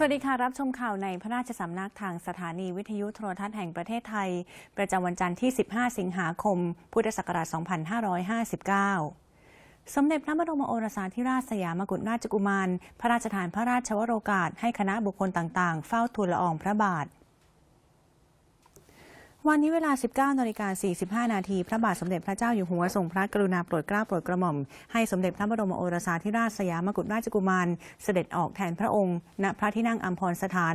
สวัสดีค่ะ รับชมข่าวในพระราชสำนักทางสถานีวิทยุโทรทัศน์แห่งประเทศไทย ประจำวันจันทร์ที่ 15 สิงหาคม พุทธศักราช 2559สมเด็จพระบรมโอรสาธิราชสยามกุฎราชกุมาร พระราชทานพระราชวโรกาสให้คณะบุคคลต่างๆ เฝ้าทูลละอองพระบาท วันนี้เวลา 19นาฬิกา45 นาที พระบาทสมเด็จพระเจ้าอยู่หัวทรงพระกรุณาโปรดเกล้าโปรดกระหม่อม ให้สมเด็จพระบรมโอรสาธิราชสยามกุฎราชกุมาร เสด็จออกแทนพระองค์ ณ พระที่นั่งอัมพรสถาน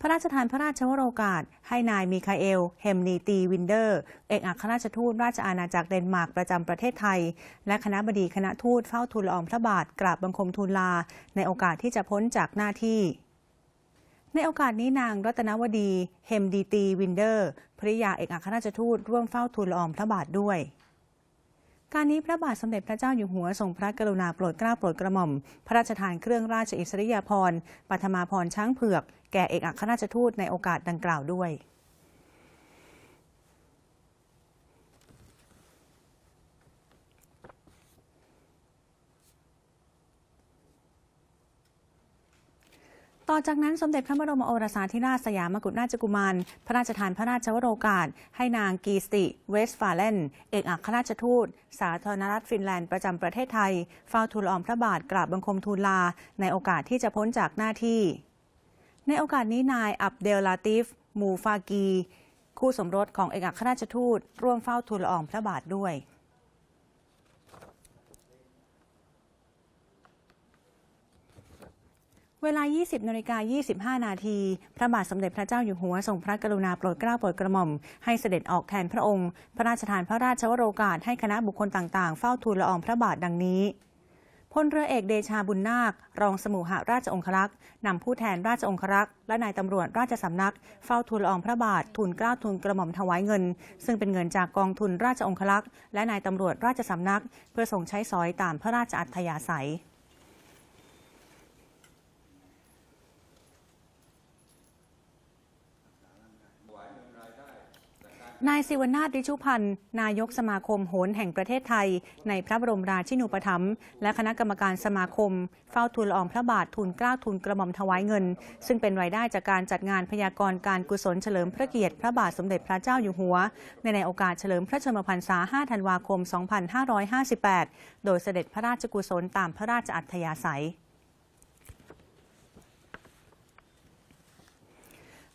พระราชทานพระราชวโรกาส ให้นายมิคาเอล เฮมนีตี วินเดอร์ เอกอัครราชทูตราชอาณาจักรเดนมาร์กประจำประเทศไทย และคณะบดีคณะทูตเฝ้าทูลละอองพระบาทกราบบังคมทูลลา ในโอกาสที่จะพ้นจากหน้าที่ในโอกาสนี้นางรัตนวดี เฮมดีตี วินเดอร์ ภริยาเอกอัครราชทูตร่วมเฝ้าทูลละอองพระบาทด้วยการนี้พระบาทสมเด็จพระเจ้าอยู่หัวทรงพระกรุณาโปรดเกล้าโปรดกระหม่อม พระราชทานเครื่องราชอิสริยาภรณ์ปัทมาพรช้างเผือก แก่เอกอัครราชทูตในโอกาสดังกล่าวด้วย ต่อจากนั้นสมเด็จพระบรมโอรสาธิราชสยามกุฎราชกุมาร พระราชทานพระราชวโรกาส ให้นางกีสติ เวสฟาเลน เอกอัครราชทูต สาธารณรัฐฟินแลนด์ประจำประเทศไทยเฝ้าทูลอองพระบาทกราบบังคมทูลลา ในโอกาสที่จะพ้นจากหน้าที่ ในโอกาสนี้นายอับเดลลาติฟ มูฟากี คู่สมรสของเอกอัครราชทูต ร่วมเฝ้าทูลอองพระบาทด้วย เวลา 20นาฬิกา25 นาที พระบาทสมเด็จพระเจ้าอยู่หัวทรงพระกรุณาโปรดเกล้าโปรดกระหม่อม ให้เสด็จออกแทนพระองค์ พระราชทานพระราชวโรกาสให้คณะบุคคลต่างๆ เฝ้าทูลละอองพระบาทดังนี้พลเรือเอกเดชาบุญนาค รองสมุหราชองครักษ์นำผู้แทนราชองครักษ์และนายตำรวจราชสำนัก เฝ้าทูลละอองพระบาททูลเกล้าทูลกระหม่อมถวายเงิน ซึ่งเป็นเงินจากกองทุนราชองครักษ์และนายตำรวจราชสำนัก เพื่อส่งใช้สอยตามพระราชอัธยาศัย นายสิวนาถริชุพันธ์ นายกสมาคมโหนแห่งประเทศไทย ในพระบรมราชินูปถัมภ์และคณะกรรมการสมาคม เฝ้าทูลละอองพระบาททูลเกล้าทูลกระหม่อมถวายเงิน ซึ่งเป็นรายได้จากการจัดงานพยากรณ์การกุศลเฉลิมพระเกียรติพระบาทสมเด็จพระเจ้าอยู่หัว ในในโอกาสเฉลิมพระชนมพรรษา 5 ธันวาคม 2558 โดยเสด็จพระราชกุศลตามพระราชอัธยาศัย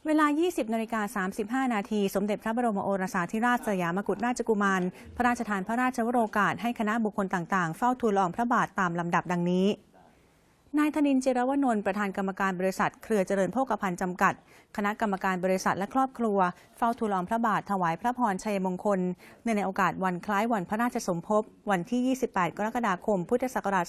เวลา 20นาฬิกา35 นาที สมเด็จพระบรมโอรสาธิราชสยามกุฎราชกุมาร พระราชทานพระราชวโรกาสให้คณะบุคคลต่างๆ เฝ้าทูลละอองพระบาทตามลำดับดังนี้ นายธนินเจรวนนท์ประธานกรรมการบริษัท เครือเจริญโภคภัณฑ์จำกัด คณะกรรมการบริษัทและครอบครัว เฝ้าทูลละอองพระบาทถวายพระพรชัยมงคลเนื่องในโอกาสวันคล้ายวันพระราชสมภพ วันที่ 28 กรกฎาคม พุทธศักราช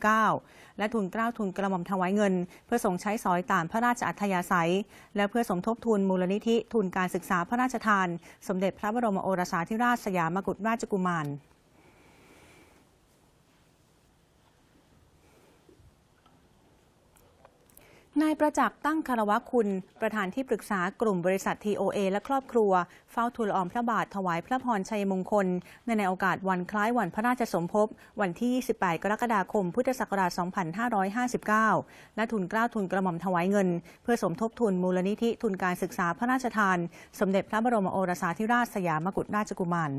2559 และทุนเกล้าทุนกระหม่อมถวายเงิน เพื่อส่งใช้สอยตามพระราชอัธยาศัย และเพื่อสมทบทุนมูลนิธิทุนการศึกษาพระราชทาน สมเด็จพระบรมโอรสาธิราชสยามกุฎราชกุมาร นายประจักษ์ตั้งคารวะคุณ ประธานที่ปรึกษากลุ่มบริษัท TOA และครอบครัว เฝ้าทูลอองพระบาทถวายพระพรชัยมงคล ในในโอกาสวันคล้ายวันพระราชสมภพ วันที่ 28 กรกฎาคม พุทธศักราช 2559 และทุนกล้าทุนกระหม่อมถวายเงิน เพื่อสมทบทุนมูลนิธิทุนการศึกษาพระราชทาน สมเด็จพระบรมโอรสาธิราชสยามกุฎราชกุมาร